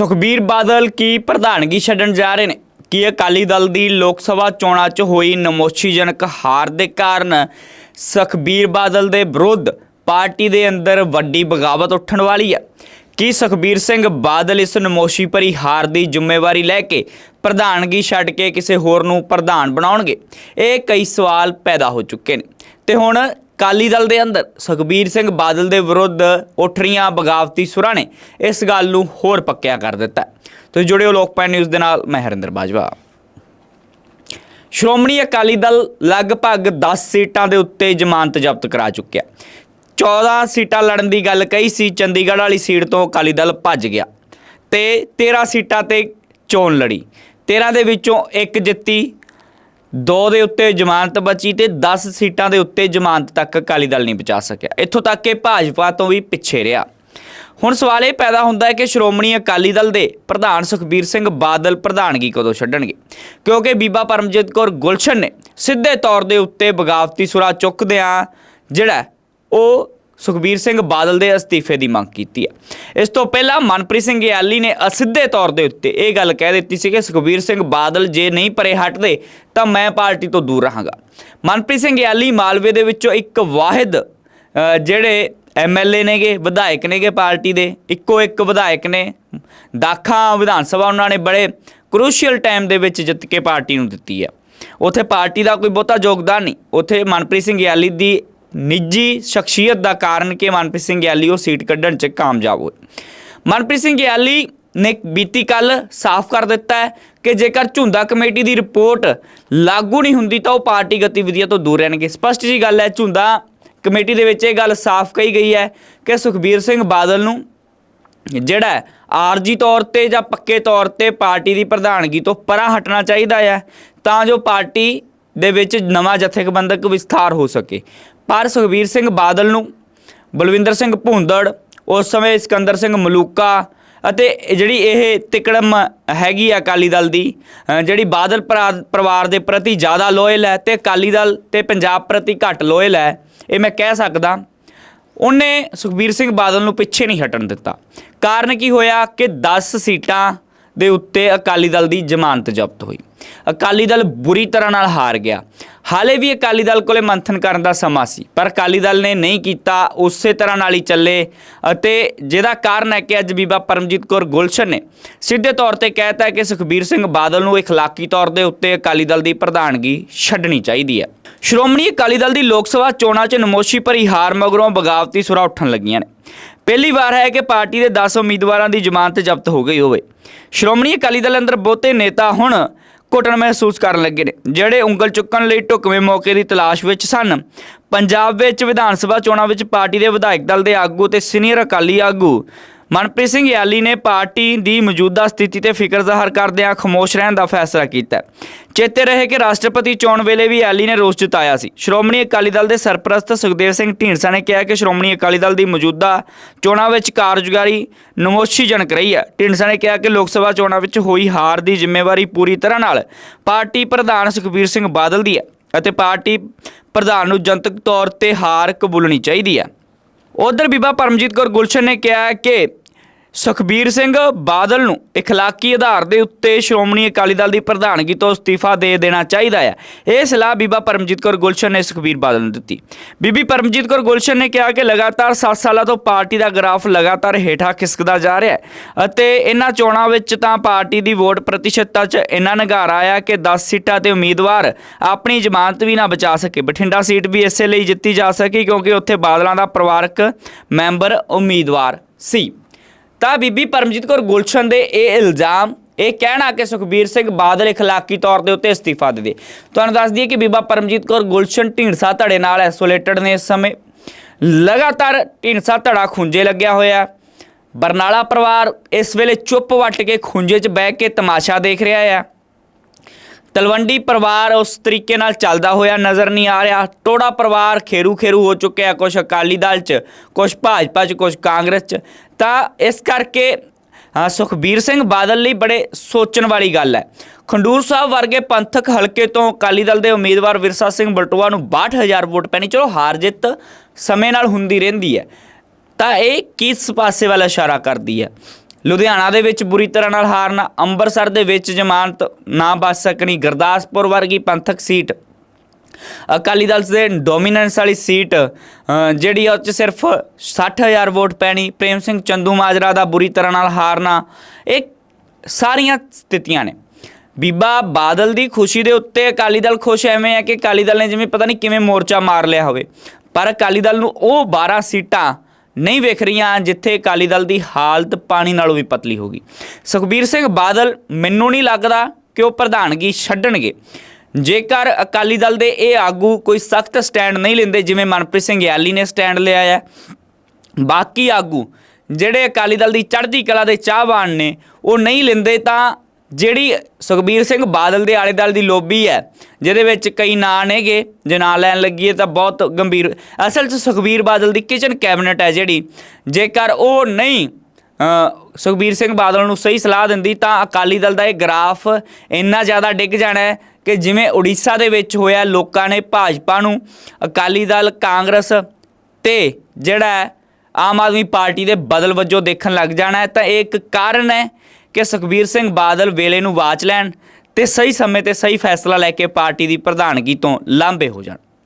ਸੁਖਬੀਰ ਬਾਦਲ ਕੀ ਪ੍ਰਧਾਨਗੀ ਛੱਡਣ ਜਾ ਰਹੇ ਨੇ? ਕੀ ਅਕਾਲੀ ਦਲ ਦੀ ਲੋਕ ਸਭਾ ਚੋਣਾਂ 'ਚ ਹੋਈ ਨਮੋਸ਼ੀਜਨਕ ਹਾਰ ਦੇ ਕਾਰਨ ਸੁਖਬੀਰ ਬਾਦਲ ਦੇ ਵਿਰੁੱਧ ਪਾਰਟੀ ਦੇ ਅੰਦਰ ਵੱਡੀ ਬਗਾਵਤ ਉੱਠਣ ਵਾਲੀ ਹੈ? ਕੀ ਸੁਖਬੀਰ ਸਿੰਘ ਬਾਦਲ ਇਸ ਨਮੋਸ਼ੀ ਭਰੀ ਹਾਰ ਦੀ ਜ਼ਿੰਮੇਵਾਰੀ ਲੈ ਕੇ ਪ੍ਰਧਾਨਗੀ ਛੱਡ ਕੇ ਕਿਸੇ ਹੋਰ ਨੂੰ ਪ੍ਰਧਾਨ ਬਣਾਉਣਗੇ? ਇਹ ਕਈ ਸਵਾਲ ਪੈਦਾ ਹੋ ਚੁੱਕੇ ਨੇ। ਤੇ ਹੁਣ ਕਾਲੀ ਦਲ ਦੇ ਅੰਦਰ ਸੁਖਬੀਰ ਸਿੰਘ ਬਾਦਲ ਦੇ ਵਿਰੁੱਧ ਉੱਠ ਰਹੀਆਂ ਬਗਾਵਤੀ ਸੁਰਾਂ ਨੇ ਇਸ ਗੱਲ ਨੂੰ ਹੋਰ ਪੱਕਿਆ ਕਰ ਦਿੱਤਾ ਤੁਸੀਂ ਜੁੜਿਓ ਲੋਕਪਾਲ ਨਿਊਜ਼ ਦੇ ਨਾਲ, ਮੈਂ ਹਰਿੰਦਰ ਬਾਜਵਾ। ਸ਼੍ਰੋਮਣੀ ਅਕਾਲੀ ਦਲ ਲਗਭਗ 10 ਸੀਟਾਂ ਦੇ ਉੱਤੇ ਜ਼ਮਾਨਤ ਜ਼ਬਤ ਕਰਾ ਚੁੱਕਿਆ 14 ਸੀਟਾਂ ਲੜਨ ਦੀ ਗੱਲ ਕਹੀ ਸੀ, ਚੰਡੀਗੜ੍ਹ ਵਾਲੀ ਸੀਟ ਤੋਂ ਅਕਾਲੀ ਦਲ ਭੱਜ ਗਿਆ ਤੇ 13 ਸੀਟਾਂ ਤੇ ਚੋਣ ਲੜੀ। 13 ਦੇ ਵਿੱਚੋਂ ਇੱਕ ਜਿੱਤੀ ਦੋ ਦੇ ਉੱਤੇ ਜ਼ਮਾਨਤ ਬਚੀ ਤੇ 10 ਸੀਟਾਂ ਦੇ ਉੱਤੇ ਜ਼ਮਾਨਤ ਤੱਕ ਅਕਾਲੀ ਦਲ ਨਹੀਂ ਬਚਾ ਸਕਿਆ। ਇੱਥੋਂ ਤੱਕ ਕਿ ਭਾਜਪਾ ਤੋਂ ਵੀ ਪਿੱਛੇ ਰਿਹਾ। ਹੁਣ ਸਵਾਲ ਇਹ ਪੈਦਾ ਹੁੰਦਾ ਹੈ ਕਿ ਸ਼੍ਰੋਮਣੀ ਅਕਾਲੀ ਦਲ ਦੇ ਪ੍ਰਧਾਨ ਸੁਖਬੀਰ ਸਿੰਘ ਬਾਦਲ ਪ੍ਰਧਾਨਗੀ ਕਦੋਂ ਛੱਡਣਗੇ? ਕਿਉਂਕਿ ਬੀਬਾ ਪਰਮਜੀਤ ਕੌਰ ਗੁਲਸ਼ਨ ਨੇ ਸਿੱਧੇ ਤੌਰ ਦੇ ਉੱਤੇ ਬਗਾਵਤੀ ਸੁਰਾ ਚੁੱਕਦਿਆਂ ਜਿਹੜਾ ਉਹ ਸੁਖਬੀਰ ਸਿੰਘ ਬਾਦਲ ਦੇ ਅਸਤੀਫੇ ਦੀ ਮੰਗ ਕੀਤੀ ਹੈ। ਇਸ ਤੋਂ ਪਹਿਲਾਂ ਮਨਪ੍ਰੀਤ ਸਿੰਘ ਗਿਆਲੀ ਨੇ ਅਸਿੱਧੇ ਤੌਰ ਦੇ ਉੱਤੇ ਇਹ ਗੱਲ ਕਹਿ ਦਿੱਤੀ ਸੀ ਕਿ ਸੁਖਬੀਰ ਸਿੰਘ ਬਾਦਲ ਜੇ ਨਹੀਂ ਪਰੇ ਹਟਦੇ ਤਾਂ ਮੈਂ ਪਾਰਟੀ ਤੋਂ ਦੂਰ ਰਹਾਂਗਾ। ਮਨਪ੍ਰੀਤ ਸਿੰਘ ਗਿਆਲੀ ਮਾਲਵੇ ਦੇ ਵਿੱਚੋਂ ਇੱਕ ਵਾਹਿਦ ਅ, ਜਿਹੜੇ ਐਮਐਲਏ ਨੇਗੇ ਵਿਧਾਇਕ ਨੇਗੇ ਪਾਰਟੀ ਦੇ ਇੱਕੋ ਇੱਕ ਵਿਧਾਇਕ ਨੇ। ਦਾਖਾ ਵਿਧਾਨ ਸਭਾ ਉਹਨਾਂ ਨੇ ਬੜੇ ਕ੍ਰੂਸ਼ੀਅਲ ਟਾਈਮ ਦੇ ਵਿੱਚ ਜਿੱਤ ਕੇ ਪਾਰਟੀ ਨੂੰ ਦਿੱਤੀ ਹੈ। ਉਥੇ ਪਾਰਟੀ ਦਾ ਕੋਈ ਬਹੁਤਾ ਯੋਗਦਾਨ ਨਹੀਂ। ਉਥੇ ਮਨਪ੍ਰੀਤ ਸਿੰਘ ਗਿਆਲੀ ਦੀ ਨਿੱਜੀ ਸ਼ਖਸੀਅਤ ਦਾ ਕਾਰਨ ਕਿ ਮਨਪ੍ਰੀਤ ਸਿੰਘ ਗਿਆਲੀ ਉਹ ਸੀਟ ਕੱਢਣ 'ਚ ਕਾਮਯਾਬ ਹੋਏ। ਮਨਪ੍ਰੀਤ ਸਿੰਘ ਗਿਆਲੀ ਨੇ ਬੀਤੀ ਕੱਲ ਸਾਫ਼ ਕਰ ਦਿੱਤਾ ਹੈ ਕਿ ਜੇਕਰ ਝੁੰਦਾ ਕਮੇਟੀ ਦੀ ਰਿਪੋਰਟ ਲਾਗੂ ਨਹੀਂ ਹੁੰਦੀ ਤਾਂ ਉਹ ਪਾਰਟੀ ਗਤੀਵਿਧੀਆਂ ਤੋਂ ਦੂਰ ਰਹਿਣਗੇ। ਸਪਸ਼ਟ ਜੀ ਗੱਲ ਹੈ, ਝੁੰਦਾ ਕਮੇਟੀ ਦੇ ਵਿੱਚ ਇਹ ਗੱਲ ਸਾਫ਼ ਕਹੀ ਗਈ ਹੈ ਕਿ ਸੁਖਬੀਰ ਸਿੰਘ ਬਾਦਲ ਨੂੰ ਜਿਹੜਾ ਆਰਜੀ ਤੌਰ ਤੇ ਜਾਂ ਪੱਕੇ ਤੌਰ ਤੇ ਪਾਰਟੀ ਦੀ ਪ੍ਰਧਾਨਗੀ ਤੋਂ ਪਰਾਂ ਹਟਣਾ ਚਾਹੀਦਾ ਹੈ ਤਾਂ ਜੋ ਪਾਰਟੀ ਦੇ ਵਿੱਚ ਨਵਾਂ ਜਥੇਬੰਦਕ ਵਿਸਥਾਰ ਹੋ ਸਕੇ। ਪਰ ਸੁਖਬੀਰ ਸਿੰਘ ਬਾਦਲ ਨੂੰ, ਬਲਵਿੰਦਰ ਸਿੰਘ ਭੁੰਦੜ, ਉਸ ਸਮੇਂ ਸਿਕੰਦਰ ਸਿੰਘ ਮਲੂਕਾ ਅਤੇ ਜਿਹੜੀ ਇਹ ਤਿਕੜਮ ਹੈਗੀ ਆ ਅਕਾਲੀ ਦਲ ਦੀ ਜਿਹੜੀ ਬਾਦਲ ਪਰਿਵਾਰ ਦੇ ਪ੍ਰਤੀ ਜ਼ਿਆਦਾ ਲੋਇਲ ਹੈ ਤੇ ਅਕਾਲੀ ਦਲ ਤੇ ਪੰਜਾਬ ਪ੍ਰਤੀ ਘੱਟ ਲੋਇਲ ਹੈ, ਇਹ ਮੈਂ ਕਹਿ ਸਕਦਾ, ਉਹਨੇ ਸੁਖਬੀਰ ਸਿੰਘ ਬਾਦਲ ਨੂੰ ਪਿੱਛੇ ਨਹੀਂ ਹਟਣ ਦਿੱਤਾ। ਕਾਰਨ ਕੀ ਹੋਇਆ ਕਿ 10 ਸੀਟਾਂ ਦੇ ਉੱਤੇ ਅਕਾਲੀ ਦਲ ਦੀ ਜ਼ਮਾਨਤ ਜ਼ਬਤ ਹੋਈ। ਅਕਾਲੀ ਦਲ ਬੁਰੀ ਤਰ੍ਹਾਂ ਨਾਲ ਹਾਰ ਗਿਆ। ਹਾਲੇ ਵੀ ਅਕਾਲੀ ਦਲ ਕੋਲੇ ਮੰਥਨ ਕਰਨ ਦਾ ਸਮਾਂ ਸੀ, ਪਰ ਅਕਾਲੀ ਦਲ ਨੇ ਨਹੀਂ ਕੀਤਾ, ਉਸੇ ਤਰ੍ਹਾਂ ਨਾਲ ਹੀ ਚੱਲੇ ਅਤੇ ਜਿਹਦਾ ਕਾਰਨ ਹੈ ਕਿ ਅੱਜ ਬੀਬਾ ਪਰਮਜੀਤ ਕੌਰ ਗੁਲਸ਼ਨ ਨੇ ਸਿੱਧੇ ਤੌਰ ਤੇ ਕਹਿਤਾ ਹੈ ਕਿ ਸੁਖਬੀਰ ਸਿੰਘ ਬਾਦਲ ਨੂੰ ਇਖਲਾਕੀ ਤੌਰ ਦੇ ਉੱਤੇ ਅਕਾਲੀ ਦਲ ਦੀ ਪ੍ਰਧਾਨਗੀ ਛੱਡਣੀ ਚਾਹੀਦੀ ਹੈ। ਸ਼੍ਰੋਮਣੀ ਅਕਾਲੀ ਦਲ ਦੀ ਲੋਕ ਸਭਾ ਚੋਣਾਂ 'ਚ ਨਮੋਸ਼ੀ ਭਰੀ ਹਾਰ ਮਗਰੋਂ ਬਗਾਵਤੀ ਸੁਰਾ ਉੱਠਣ ਲੱਗੀਆਂ ਨੇ। ਪਹਿਲੀ ਵਾਰ ਹੈ ਕਿ ਪਾਰਟੀ ਦੇ 10 ਉਮੀਦਵਾਰਾਂ ਦੀ ਜ਼ਮਾਨਤ ਜ਼ਬਤ ਹੋ ਗਈ ਹੋਵੇ। ਸ਼੍ਰੋਮਣੀ ਅਕਾਲੀ ਦਲ ਅੰਦਰ ਬਹੁਤੇ ਨੇਤਾ ਹੁਣ ਘੁਟਨ ਮਹਿਸੂਸ ਕਰਨ ਲੱਗੇ ਨੇ। ਜਿਹੜੇ ਉਂਗਲ ਚੁੱਕਣ ਲਈ ਢੁਕਵੇਂ ਮੌਕੇ ਦੀ ਤਲਾਸ਼ ਵਿੱਚ ਸਨ। ਪੰਜਾਬ ਵਿੱਚ ਵਿਧਾਨ ਸਭਾ ਚੋਣਾਂ ਵਿੱਚ ਪਾਰਟੀ ਦੇ ਵਿਧਾਇਕ ਦਲ ਦੇ ਆਗੂ ਤੇ ਸੀਨੀਅਰ ਅਕਾਲੀ ਆਗੂ ਮਨਪ੍ਰੀਤ ਸਿੰਘ ਯਾਲੀ ਨੇ ਪਾਰਟੀ ਦੀ ਮੌਜੂਦਾ ਸਥਿਤੀ ਤੇ ਫਿਕਰ ਜ਼ਾਹਰ ਕਰਦਿਆਂ ਖਾਮੋਸ਼ ਰਹਿਣ ਦਾ ਫੈਸਲਾ ਕੀਤਾ ਚੇਤੇ ਰਹੇ ਕਿ ਰਾਸ਼ਟਰਪਤੀ ਚੋਣ ਵੇਲੇ ਵੀ ਯਾਲੀ ਨੇ ਰੋਸ ਜਤਾਇਆ ਸੀ। ਸ਼੍ਰੋਮਣੀ ਅਕਾਲੀ ਦਲ ਦੇ ਸਰਪ੍ਰਸਤ ਸੁਖਦੇਵ ਸਿੰਘ ਢੀਂਡਸਾ ਨੇ ਕਿਹਾ ਕਿ ਸ਼੍ਰੋਮਣੀ ਅਕਾਲੀ ਦਲ ਦੀ ਮੌਜੂਦਾ ਚੋਣਾਂ ਵਿੱਚ ਕਾਰਜਕਾਰੀ ਨਮੋਸ਼ੀਜਨਕ ਰਹੀ ਹੈ। ਢੀਂਡਸਾ ਨੇ ਕਿਹਾ ਕਿ ਲੋਕ ਸਭਾ ਚੋਣਾਂ ਵਿੱਚ ਹੋਈ ਹਾਰ ਦੀ ਜ਼ਿੰਮੇਵਾਰੀ ਪੂਰੀ ਤਰ੍ਹਾਂ ਨਾਲ ਪਾਰਟੀ ਪ੍ਰਧਾਨ ਸੁਖਬੀਰ ਸਿੰਘ ਬਾਦਲ ਦੀ ਹੈ ਅਤੇ ਪਾਰਟੀ ਪ੍ਰਧਾਨ ਨੂੰ ਜਨਤਕ ਤੌਰ ਤੇ ਹਾਰ ਕਬੂਲਣੀ ਚਾਹੀਦੀ ਹੈ। ਉਧਰ ਬੀਬਾ ਪਰਮਜੀਤ ਕੌਰ ਗੁਲਸ਼ਨ ਨੇ ਕਿਹਾ ਕਿ ਸੁਖਬੀਰ ਸਿੰਘ ਬਾਦਲ ਨੂੰ ਇਖਲਾਕੀ ਆਧਾਰ ਦੇ ਉੱਤੇ ਸ਼੍ਰੋਮਣੀ ਅਕਾਲੀ ਦਲ ਦੀ ਪ੍ਰਧਾਨਗੀ ਤੋਂ ਅਸਤੀਫਾ ਦੇ ਦੇਣਾ ਚਾਹੀਦਾ ਹੈ। ਇਹ ਸਲਾਹ ਬੀਬਾ ਪਰਮਜੀਤ ਕੌਰ ਗੁਲਸ਼ਨ ਨੇ ਸੁਖਬੀਰ ਬਾਦਲ ਨੂੰ ਦਿੱਤੀ। ਬੀਬੀ ਪਰਮਜੀਤ ਕੌਰ ਗੁਲਸ਼ਨ ਨੇ ਕਿਹਾ ਕਿ ਲਗਾਤਾਰ 7 ਸਾਲਾਂ ਤੋਂ ਪਾਰਟੀ ਦਾ ਗ੍ਰਾਫ ਲਗਾਤਾਰ ਹੇਠਾਂ ਖਿਸਕਦਾ ਜਾ ਰਿਹਾ ਹੈ ਅਤੇ ਇਹਨਾਂ ਚੋਣਾਂ ਵਿੱਚ ਤਾਂ ਪਾਰਟੀ ਦੀ ਵੋਟ ਪ੍ਰਤੀਸ਼ਤਤਾ 'ਚ ਇੰਨਾ ਨਿਘਾਰ ਆਇਆ ਕਿ 10 ਸੀਟਾਂ ਤੇ ਉਮੀਦਵਾਰ ਆਪਣੀ ਜ਼ਮਾਨਤ ਵੀ ਨਾ ਬਚਾ ਸਕੇ। ਬਠਿੰਡਾ ਸੀਟ ਵੀ ਇਸੇ ਲਈ ਜਿੱਤੀ ਜਾ ਸਕੀ ਕਿਉਂਕਿ ਉੱਥੇ ਬਾਦਲਾਂ ਦਾ ਪਰਿਵਾਰਕ ਮੈਂਬਰ ਉਮੀਦਵਾਰ ਸੀ। ਤਾਂ ਬੀਬੀ ਪਰਮਜੀਤ ਕੌਰ ਗੁਲਸ਼ਨ ਦੇ ਇਹ ਇਲਜ਼ਾਮ, ਇਹ ਕਹਿਣਾ ਕਿ ਸੁਖਬੀਰ ਸਿੰਘ ਬਾਦਲ ਇਖਲਾਕੀ ਤੌਰ ਦੇ ਉੱਤੇ ਅਸਤੀਫਾ ਦੇ ਦੇ। ਤੁਹਾਨੂੰ ਦੱਸ ਦਈਏ ਕਿ ਬੀਬਾ ਪਰਮਜੀਤ ਕੌਰ ਗੁਲਸ਼ਨ ਢੀਂਡਸਾ ਧੜੇ ਨਾਲ ਐਸੋਲੇਟਡ ਨੇ ਇਸ ਸਮੇਂ। ਲਗਾਤਾਰ ਢੀਂਡਸਾ ਧੜਾ ਖੁੰਝੇ ਲੱਗਿਆ ਹੋਇਆ। ਬਰਨਾਲਾ ਪਰਿਵਾਰ ਇਸ ਵੇਲੇ ਚੁੱਪ ਵੱਟ ਕੇ ਖੁੰਝੇ 'ਚ ਬਹਿ ਕੇ ਤਮਾਸ਼ਾ ਦੇਖ ਰਿਹਾ ਹੈ ਤਲਵੰਡੀ ਪਰਿਵਾਰ ਉਸ ਤਰੀਕੇ ਨਾਲ ਚੱਲਦਾ ਹੋਇਆ ਨਜ਼ਰ ਨਹੀਂ ਆ ਰਿਹਾ। ਟੋੜਾ ਪਰਿਵਾਰ ਖੇਰੂ ਖੇਰੂ ਹੋ ਚੁੱਕਿਆ ਕੁਝ ਅਕਾਲੀ ਦਲ 'ਚ ਕੁਝ ਭਾਜਪਾ 'ਚ ਕੁਝ ਕਾਂਗਰਸ 'ਚ। ਤਾਂ ਇਸ ਕਰਕੇ ਸੁਖਬੀਰ ਸਿੰਘ ਬਾਦਲ ਲਈ ਬੜੇ ਸੋਚਣ ਵਾਲੀ ਗੱਲ ਹੈ। ਖੰਡੂਰ ਸਾਹਿਬ ਵਰਗੇ ਪੰਥਕ ਹਲਕੇ ਤੋਂ ਅਕਾਲੀ ਦਲ ਦੇ ਉਮੀਦਵਾਰ ਵਿਰਸਾ ਸਿੰਘ ਬਲਟੋਆ ਨੂੰ 62000 ਵੋਟ ਪੈਣੀ। ਚਲੋ, ਹਾਰ ਜਿੱਤ ਸਮੇਂ ਨਾਲ ਹੁੰਦੀ ਰਹਿੰਦੀ ਹੈ। ਤਾਂ ਇਹ ਕਿਸ ਪਾਸੇ ਵੱਲ ਇਸ਼ਾਰਾ ਕਰਦੀ ਹੈ? ਲੁਧਿਆਣਾ ਦੇ ਵਿੱਚ ਬੁਰੀ ਤਰ੍ਹਾਂ ਨਾਲ ਹਾਰਨਾ ਅੰਮ੍ਰਿਤਸਰ ਦੇ ਵਿੱਚ ਜ਼ਮਾਨਤ ਨਾ ਬਚ ਸਕਣੀ, ਗੁਰਦਾਸਪੁਰ ਵਰਗੀ ਪੰਥਕ ਸੀਟ। ਅਕਾਲੀ ਦਲ ਦੇ ਡੋਮੀਨੈਂਸ ਵਾਲੀ ਸੀਟ ਜਿਹੜੀ ਆ ਉਹ 'ਚ ਸਿਰਫ 60000 ਵੋਟ ਪੈਣੀ। ਪ੍ਰੇਮ ਸਿੰਘ ਚੰਦੂ ਮਾਜਰਾ ਦਾ ਬੁਰੀ ਤਰ੍ਹਾਂ ਨਾਲ ਹਾਰਨਾ, ਇਹ ਸਾਰੀਆਂ ਸਥਿਤੀਆਂ ਨੇ। ਬੀਬਾ ਬਾਦਲ ਦੀ ਖੁਸ਼ੀ ਦੇ ਉੱਤੇ ਅਕਾਲੀ ਦਲ ਖੁਸ਼ ਐਵੇਂ ਹੈ ਕਿ ਅਕਾਲੀ ਦਲ ਨੇ ਜਿਵੇਂ ਪਤਾ ਨਹੀਂ ਕਿਵੇਂ ਮੋਰਚਾ ਮਾਰ ਲਿਆ ਹੋਵੇ। ਪਰ ਅਕਾਲੀ ਦਲ ਨੂੰ ਉਹ 12 ਸੀਟਾਂ ਨਹੀਂ ਵੇਖ ਰਹੀਆਂ ਜਿੱਥੇ ਅਕਾਲੀ ਦਲ ਦੀ ਹਾਲਤ ਪਾਣੀ ਨਾਲੋਂ ਵੀ ਪਤਲੀ ਹੋ ਗਈ। ਸੁਖਬੀਰ ਸਿੰਘ ਬਾਦਲ ਮੈਨੂੰ ਨਹੀਂ ਲੱਗਦਾ ਕਿ ਉਹ ਪ੍ਰਧਾਨਗੀ ਛੱਡਣਗੇ। ਜੇਕਰ ਅਕਾਲੀ ਦਲ ਦੇ ਇਹ ਆਗੂ ਕੋਈ ਸਖਤ ਸਟੈਂਡ ਨਹੀਂ ਲੈਂਦੇ, ਜਿਵੇਂ ਮਨਪ੍ਰੀਤ ਸਿੰਘ ਯਾਲੀ ਨੇ ਸਟੈਂਡ ਲਿਆ ਹੈ, ਬਾਕੀ ਆਗੂ ਜਿਹੜੇ ਅਕਾਲੀ ਦਲ ਦੀ ਚੜ੍ਹਦੀ ਕਲਾ ਦੇ ਚਾਹਵਾਨ ਨੇ, ਉਹ ਨਹੀਂ ਲੈਂਦੇ ਤਾਂ ਜਿਹੜੀ ਸੁਖਬੀਰ ਸਿੰਘ ਬਾਦਲ ਦੇ ਆਲੇ ਦੁਆਲੇ ਦੀ ਲੋਬੀ ਹੈ, ਜਿਹਦੇ ਵਿੱਚ ਕਈ ਨਾਂ ਨੇਗੇ, ਜੇ ਨਾਂ ਲੈਣ ਲੱਗੀਏ ਤਾਂ ਬਹੁਤ ਗੰਭੀਰ, ਅਸਲ 'ਚ ਸੁਖਬੀਰ ਬਾਦਲ ਦੀ ਕਿਚਨ ਕੈਬਨਿਟ ਹੈ ਜਿਹੜੀ, ਜੇਕਰ ਉਹ ਨਹੀਂ ਸੁਖਬੀਰ ਸਿੰਘ ਬਾਦਲ ਨੂੰ ਸਹੀ ਸਲਾਹ ਦਿੰਦੀ ਤਾਂ ਅਕਾਲੀ ਦਲ ਦਾ ਇਹ ਗ੍ਰਾਫ ਇੰਨਾ ਜ਼ਿਆਦਾ ਡਿੱਗ ਜਾਣਾ ਹੈ ਕਿ ਜਿਵੇਂ ਉੜੀਸਾ ਦੇ ਵਿੱਚ ਹੋਇਆ ਲੋਕਾਂ ਨੇ ਭਾਜਪਾ ਨੂੰ, ਅਕਾਲੀ ਦਲ, ਕਾਂਗਰਸ ਤੇ ਜਿਹੜਾ ਆਮ ਆਦਮੀ ਪਾਰਟੀ ਦੇ ਬਦਲ ਵਜੋਂ ਦੇਖਣ ਲੱਗ ਜਾਣਾ ਹੈ, ਤਾਂ ਇਹ ਇੱਕ ਕਾਰਨ ਹੈ ਕਿ ਸੁਖਬੀਰ ਸਿੰਘ ਬਾਦਲ ਵੇਲੇ ਨੂੰ ਵਾਚ ਲੈਣ ਤੇ ਸਹੀ ਸਮੇਂ ਤੇ ਸਹੀ ਫੈਸਲਾ ਲੈ ਕੇ ਪਾਰਟੀ ਦੀ ਪ੍ਰਧਾਨਗੀ ਤੋਂ ਲਾਂਭੇ ਹੋ ਜਾਣ।